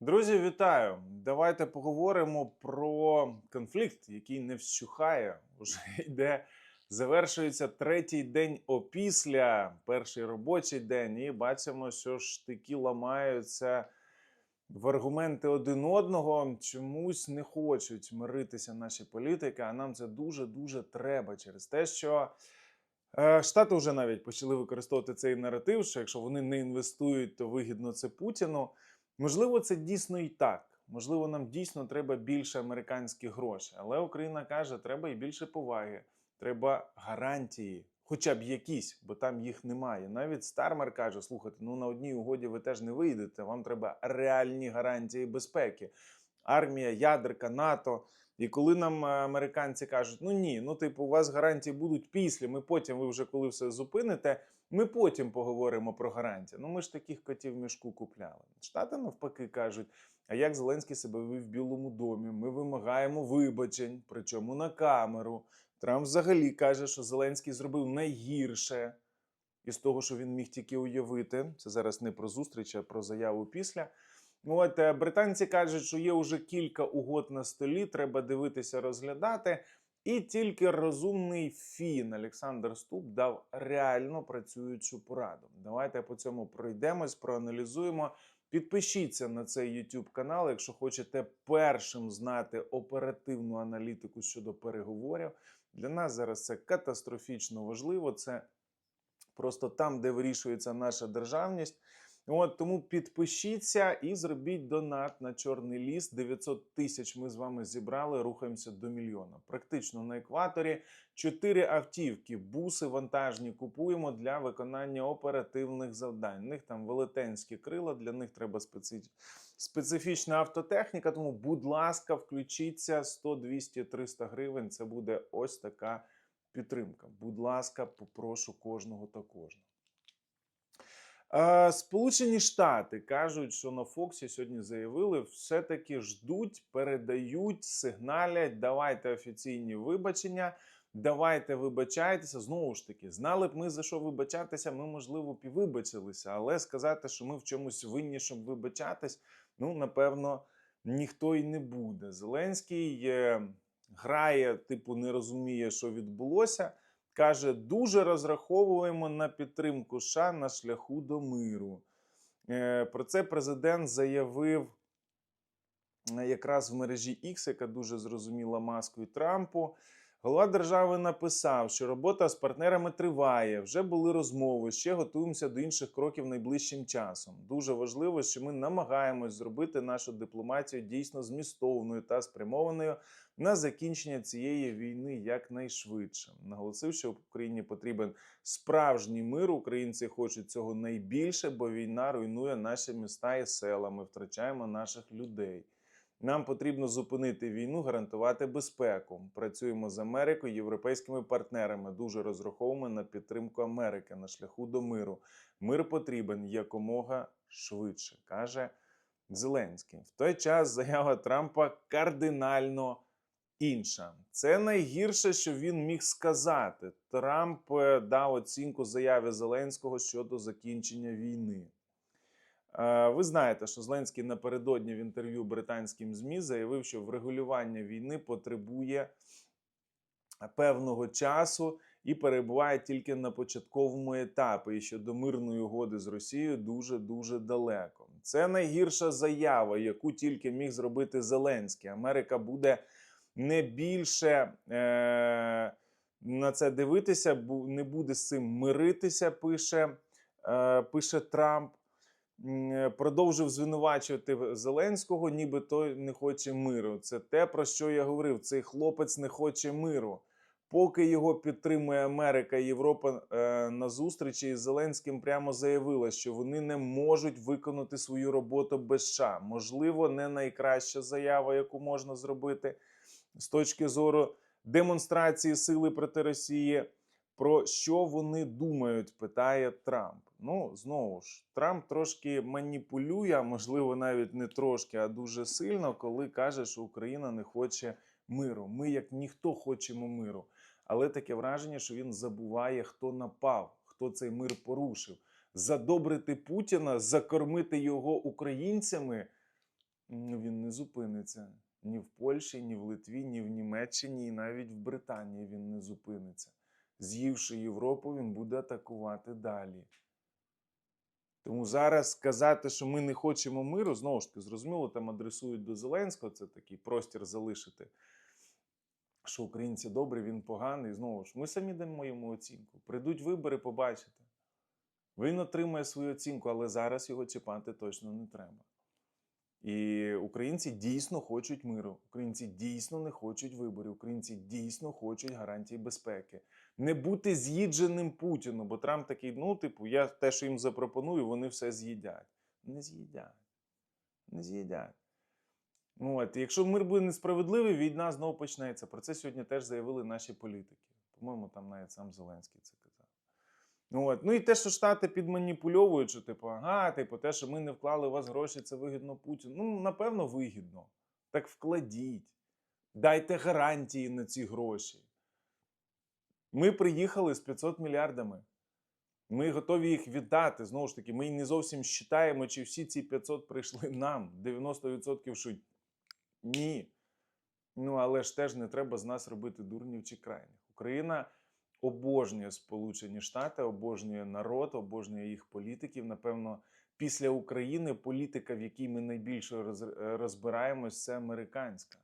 Друзі, вітаю! Давайте поговоримо про конфлікт, який не вщухає. Уже йде, завершується третій день опісля, перший робочий день, і бачимо, що штики ламаються в аргументи один одного. Чомусь не хочуть миритися наші політики, а нам це дуже дуже треба через те, що. Е, Штати вже навіть почали використовувати цей наратив, що якщо вони не інвестують, то вигідно це Путіну. Можливо, це дійсно і так. Можливо, нам дійсно треба більше американських грошей. Але Україна каже, треба і більше поваги, треба гарантії, хоча б якісь, бо там їх немає. Навіть Стармер каже: слухайте, ну на одній угоді ви теж не вийдете. Вам треба реальні гарантії безпеки. Армія, ядерка, НАТО. І коли нам е, американці кажуть, ну ні, ну типу, у вас гарантії будуть після, ми потім, ви вже коли все зупините, ми потім поговоримо про гарантії. Ну ми ж таких котів в мішку купляли. Штати навпаки кажуть: а як Зеленський себе вів в Білому домі? Ми вимагаємо вибачень, причому на камеру. Трамп взагалі каже, що Зеленський зробив найгірше із того, що він міг тільки уявити. Це зараз не про зустріч, а про заяву після. От е, британці кажуть, що є вже кілька угод на столі, треба дивитися, розглядати. І тільки розумний фін Олександр Ступ дав реально працюючу пораду. Давайте по цьому пройдемось, проаналізуємо. Підпишіться на цей YouTube канал, якщо хочете першим знати оперативну аналітику щодо переговорів. Для нас зараз це катастрофічно важливо. Це просто там, де вирішується наша державність. От тому підпишіться і зробіть донат на чорний ліс. 900 тисяч ми з вами зібрали. Рухаємося до мільйона. Практично на екваторі. Чотири автівки, буси вантажні купуємо для виконання оперативних завдань. У них там велетенські крила. Для них треба специ... специфічна автотехніка. Тому, будь ласка, включіться 100, 200, 300 гривень. Це буде ось така підтримка. Будь ласка, попрошу кожного та кожного. Е, Сполучені Штати кажуть, що на Фоксі сьогодні заявили, все-таки ждуть, передають, сигналять, давайте офіційні вибачення, давайте вибачайтеся. Знову ж таки, знали б ми за що вибачатися, ми, можливо, б і вибачилися, але сказати, що ми в чомусь винні, щоб вибачатись, ну, напевно, ніхто й не буде. Зеленський е, грає, типу, не розуміє, що відбулося. Каже, дуже розраховуємо на підтримку США на шляху до миру. Е, Про це президент заявив е, якраз в мережі X, яка дуже зрозуміла маску і Трампу. Голова держави написав, що робота з партнерами триває. Вже були розмови. Ще готуємося до інших кроків найближчим часом. Дуже важливо, що ми намагаємось зробити нашу дипломатію дійсно змістовною та спрямованою на закінчення цієї війни якнайшвидше. Наголосив, що Україні потрібен справжній мир. Українці хочуть цього найбільше, бо війна руйнує наші міста і села. Ми втрачаємо наших людей. Нам потрібно зупинити війну, гарантувати безпеку. Працюємо з Америкою, європейськими партнерами. Дуже розраховуємо на підтримку Америки на шляху до миру. Мир потрібен якомога швидше, каже Зеленський. В той час заява Трампа кардинально інша. Це найгірше, що він міг сказати. Трамп е, дав оцінку заяві Зеленського щодо закінчення війни. Е, Ви знаєте, що Зеленський напередодні в інтерв'ю британським ЗМІ заявив, що врегулювання війни потребує певного часу і перебуває тільки на початковому етапі, і що до мирної угоди з Росією дуже дуже далеко. Це найгірша заява, яку тільки міг зробити Зеленський. Америка буде не більше е, на це дивитися, не буде з цим миритися. Пише, е, пише Трамп. Е, Продовжив звинувачувати Зеленського, ніби той не хоче миру. Це те, про що я говорив. Цей хлопець не хоче миру. Поки його підтримує Америка Європа е, на зустрічі із Зеленським прямо заявила, що вони не можуть виконати свою роботу без США. Можливо, не найкраща заява, яку можна зробити з точки зору демонстрації сили проти Росії. Про що вони думають, питає Трамп. Ну, знову ж, Трамп трошки маніпулює, можливо, навіть не трошки, а дуже сильно, коли каже, що Україна не хоче миру. Ми, як ніхто, хочемо миру. Але таке враження, що він забуває, хто напав, хто цей мир порушив. Задобрити Путіна, закормити його українцями. Він не зупиниться ні в Польщі, ні в Литві, ні в Німеччині, і навіть в Британії він не зупиниться. З'ївши Європу, він буде атакувати далі. Тому зараз сказати, що ми не хочемо миру, знову ж таки, зрозуміло, там адресують до Зеленського, це такий простір залишити, що українці добрі, він поганий. Знову ж, ми самі дамо йому оцінку. Прийдуть вибори, побачите. Він отримає свою оцінку, але зараз його чіпати точно не треба. І українці дійсно хочуть миру. Українці дійсно не хочуть виборів. Українці дійсно хочуть гарантій безпеки. Не бути з'їдженим Путіну, бо Трамп такий, ну, типу, я те, що їм запропоную, вони все з'їдять. Не з'їдять. Не з'їдять. Ну, от, якщо мир буде несправедливий, війна знову почнеться. Про це сьогодні теж заявили наші політики. По-моєму, там навіть сам Зеленський це казав. Ну, от. ну і те, що Штати підманіпульовують, що типу, ага, типу, те, що ми не вклали у вас гроші, це вигідно Путіну. Ну, напевно, вигідно. Так вкладіть. Дайте гарантії на ці гроші. Ми приїхали з 500 мільярдами. Ми готові їх віддати. Знову ж таки, ми не зовсім вважаємо, чи всі ці 500 прийшли нам. 90% що ні. Ну, але ж теж не треба з нас робити дурнів чи крайніх. Україна обожнює Сполучені Штати, обожнює народ, обожнює їх політиків. Напевно, після України політика, в якій ми найбільше роз- розбираємось, це американська.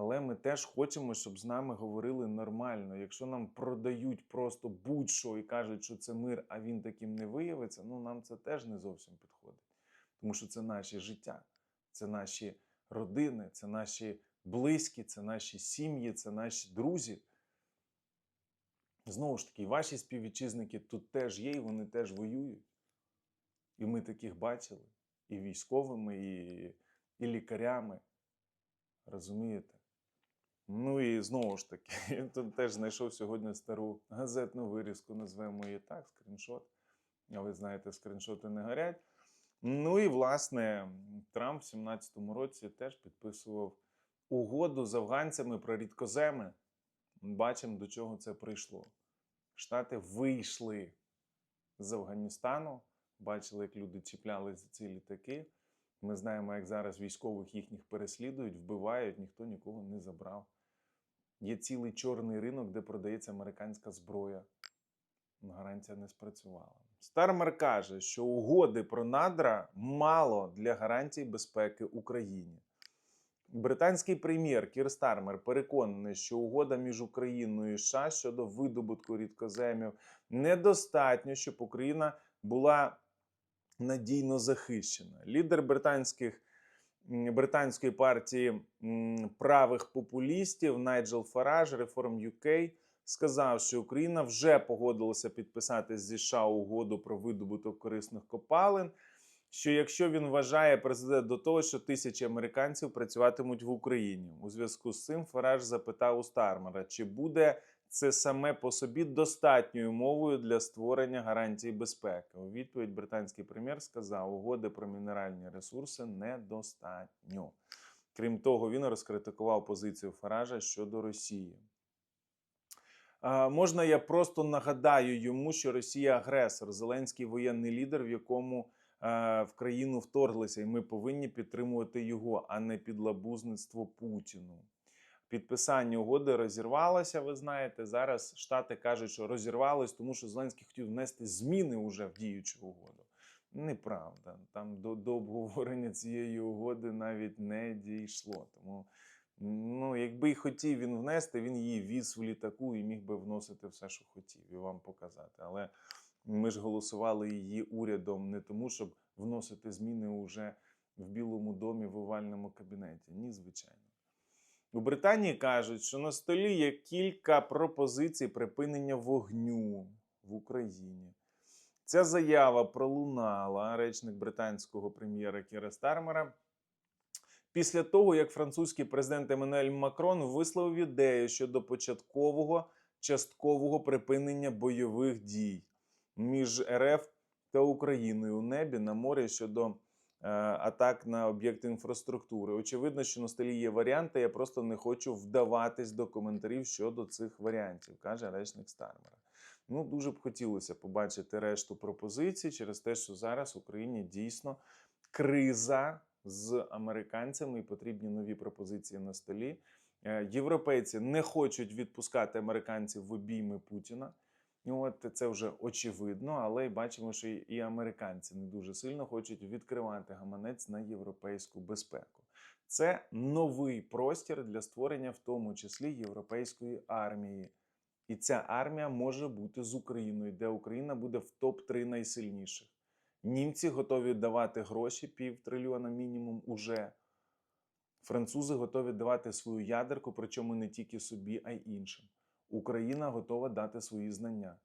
Але ми теж хочемо, щоб з нами говорили нормально. Якщо нам продають просто будь-що і кажуть, що це мир, а він таким не виявиться, ну нам це теж не зовсім підходить. Тому що це наше життя, це наші родини, це наші близькі, це наші сім'ї, це наші друзі. Знову ж таки, ваші співвітчизники тут теж є, і вони теж воюють. І ми таких бачили і військовими, і, і лікарями. Розумієте? Ну і знову ж таки, я тут теж знайшов сьогодні стару газетну вирізку, назвемо її так, скріншот. А ви знаєте, скріншоти не горять. Ну і власне Трамп в 17-му році теж підписував угоду з афганцями про рідкоземи. Бачимо, до чого це прийшло. Штати вийшли з Афганістану, бачили, як люди чіплялись за ці літаки. Ми знаємо, як зараз військових їхніх переслідують, вбивають, ніхто нікого не забрав. Є цілий чорний ринок, де продається американська зброя. Гарантія не спрацювала. Стармер каже, що угоди про надра мало для гарантій безпеки Україні. Британський прем'єр Кір Стармер переконаний, що угода між Україною і США щодо видобутку рідкоземів недостатньо, щоб Україна була надійно захищена. Лідер британських британської партії правих популістів Найджел Фараж, Reform UK, сказав, що Україна вже погодилася підписати зі США угоду про видобуток корисних копалин. Що якщо він вважає призведе до того, що тисячі американців працюватимуть в Україні, у зв'язку з цим Фараж запитав у Стармера, чи буде це саме по собі достатньою мовою для створення гарантій безпеки. У відповідь британський прем'єр сказав, угоди про мінеральні ресурси недостатньо. Крім того, він розкритикував позицію Фаража щодо Росії. Можна я просто нагадаю йому, що Росія агресор, Зеленський воєнний лідер, в якому в країну вторглися, і ми повинні підтримувати його, а не підлабузництво Путіну. Підписання угоди розірвалося. Ви знаєте, зараз Штати кажуть, що розірвалось, тому що Зеленський хотів внести зміни уже в діючу угоду. Неправда. Там до, до обговорення цієї угоди навіть не дійшло. Тому, ну, якби й хотів він внести, він її віз в літаку і міг би вносити все, що хотів, і вам показати. Але ми ж голосували її урядом не тому, щоб вносити зміни уже в Білому домі в овальному кабінеті. Ні, звичайно. У Британії кажуть, що на столі є кілька пропозицій припинення вогню в Україні. Ця заява пролунала речник британського прем'єра Кіра Стармера після того, як французький президент Еммануель Макрон висловив ідею щодо початкового часткового припинення бойових дій між РФ та Україною у небі на морі щодо атак на об'єкти інфраструктури. Очевидно, що на столі є варіанти. Я просто не хочу вдаватись до коментарів щодо цих варіантів, каже речник Стармера. Ну, дуже б хотілося побачити решту пропозицій через те, що зараз в Україні дійсно криза з американцями і потрібні нові пропозиції на столі. Е, Європейці не хочуть відпускати американців в обійми Путіна. Ну, от це вже очевидно, але й бачимо, що і- американці не дуже сильно хочуть відкривати гаманець на європейську безпеку. Це новий простір для створення, в тому числі європейської армії. І ця армія може бути з Україною, де Україна буде в топ-3 найсильніших. Німці готові давати гроші пів трильйона мінімум уже. Французи готові давати свою ядерку, причому не тільки собі, а й іншим. Україна готова дати свої знання.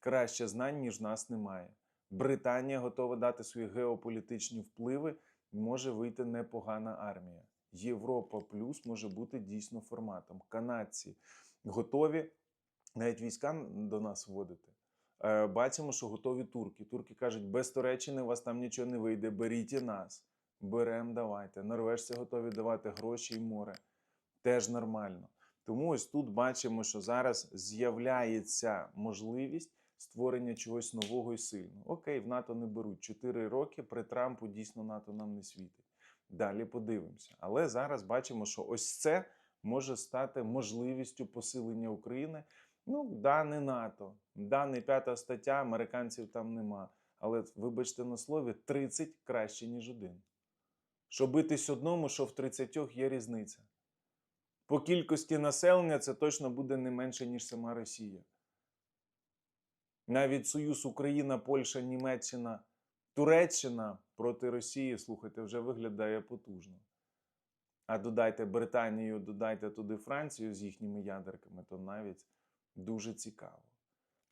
Краще знань, ніж нас немає. Британія готова дати свої геополітичні впливи, може вийти непогана армія. Європа плюс може бути дійсно форматом. Канадці готові навіть війська до нас вводити. Е, Бачимо, що готові турки. Турки кажуть, без Туреччини у вас там нічого не вийде, беріть і нас. Берем, давайте. Норвежці готові давати гроші і море. Теж нормально. Тому ось тут бачимо, що зараз з'являється можливість створення чогось нового і сильного. Окей, в НАТО не беруть. Чотири роки при Трампу дійсно НАТО нам не світить. Далі подивимося. Але зараз бачимо, що ось це може стати можливістю посилення України. Ну, да, не НАТО, да, не п'ята стаття, американців там нема. Але вибачте на слові, 30 краще, ніж один. Що битись одному, що в 30 є різниця. По кількості населення це точно буде не менше, ніж сама Росія. Навіть Союз Україна, Польща, Німеччина, Туреччина проти Росії, слухайте, вже виглядає потужно. А додайте Британію, додайте туди Францію з їхніми ядерками, то навіть дуже цікаво.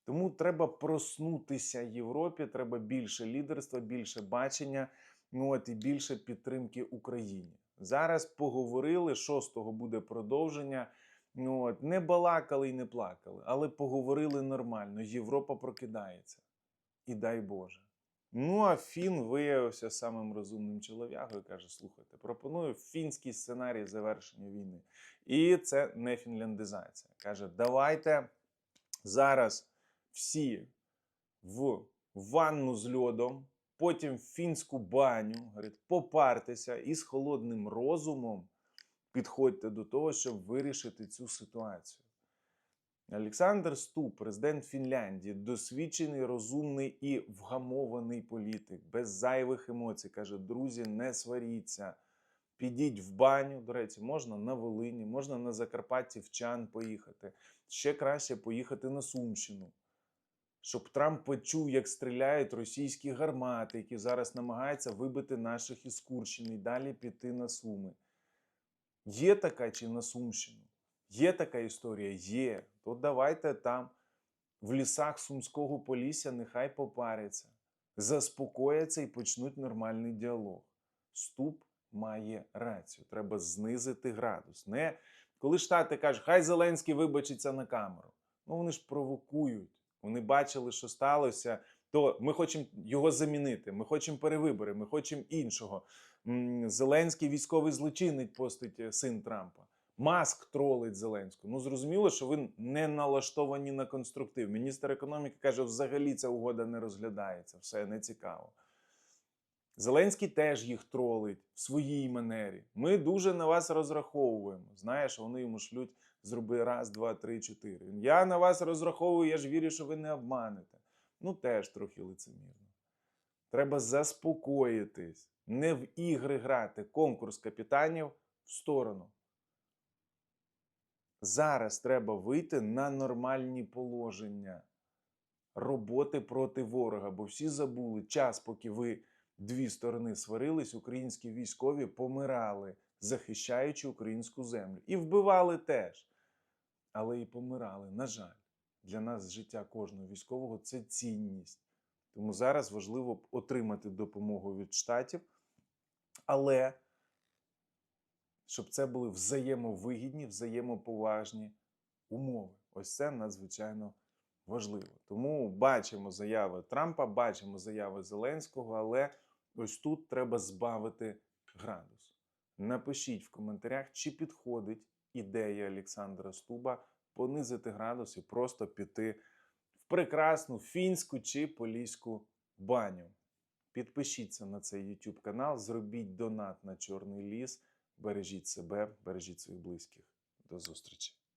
Тому треба проснутися Європі, треба більше лідерства, більше бачення, ну от і більше підтримки Україні. Зараз поговорили, 6-го буде продовження. Ну от не балакали і не плакали, але поговорили нормально. Європа прокидається. І дай Боже. Ну а Фін виявився самим розумним чоловіком і каже: слухайте, пропоную фінський сценарій завершення війни. І це не фінляндизація. Каже, давайте зараз всі в ванну з льодом, потім в фінську баню, говорить, попартеся і з холодним розумом підходьте до того, щоб вирішити цю ситуацію. Олександр Ступ, президент Фінляндії, досвідчений, розумний і вгамований політик, без зайвих емоцій. Каже: друзі, не сваріться. Підіть в баню. До речі, можна на Волині, можна на Закарпатті в Чан поїхати. Ще краще поїхати на Сумщину. Щоб Трамп почув, як стріляють російські гармати, які зараз намагаються вибити наших із Курщини і далі піти на Суми. Є така чи на Сумщину? Є така історія? Є. То давайте там, в лісах Сумського Полісся, нехай попаряться, заспокояться і почнуть нормальний діалог. Ступ має рацію. Треба знизити градус. Не коли Штати кажуть, хай Зеленський вибачиться на камеру. Ну вони ж провокують. Вони бачили, що сталося. То ми хочемо його замінити. Ми хочемо перевибори, ми хочемо іншого. Зеленський військовий злочинець постить е, син Трампа. Маск тролить Зеленського. Ну зрозуміло, що ви не налаштовані на конструктив. Міністр економіки каже, взагалі ця угода не розглядається, все не цікаво. Зеленський теж їх тролить в своїй манері. Ми дуже на вас розраховуємо. Знаєш, вони йому шлють зроби раз, два, три, чотири. Я на вас розраховую, я ж вірю, що ви не обманете. Ну, теж трохи лицемірно. Треба заспокоїтись, не в ігри грати, конкурс капітанів в сторону. Зараз треба вийти на нормальні положення роботи проти ворога, бо всі забули час, поки ви дві сторони сварились, українські військові помирали, захищаючи українську землю. І вбивали теж. Але і помирали. На жаль, для нас життя кожного військового це цінність. Тому зараз важливо отримати допомогу від штатів, але щоб це були взаємовигідні, взаємоповажні умови. Ось це надзвичайно важливо. Тому бачимо заяви Трампа, бачимо заяви Зеленського, але ось тут треба збавити градус. Напишіть в коментарях, чи підходить ідея Олександра Стуба понизити градус і просто піти в прекрасну фінську чи поліську баню. Підпишіться на цей YouTube канал, зробіть донат на Чорний ліс. Бережіть себе, бережіть своїх близьких. До зустрічі!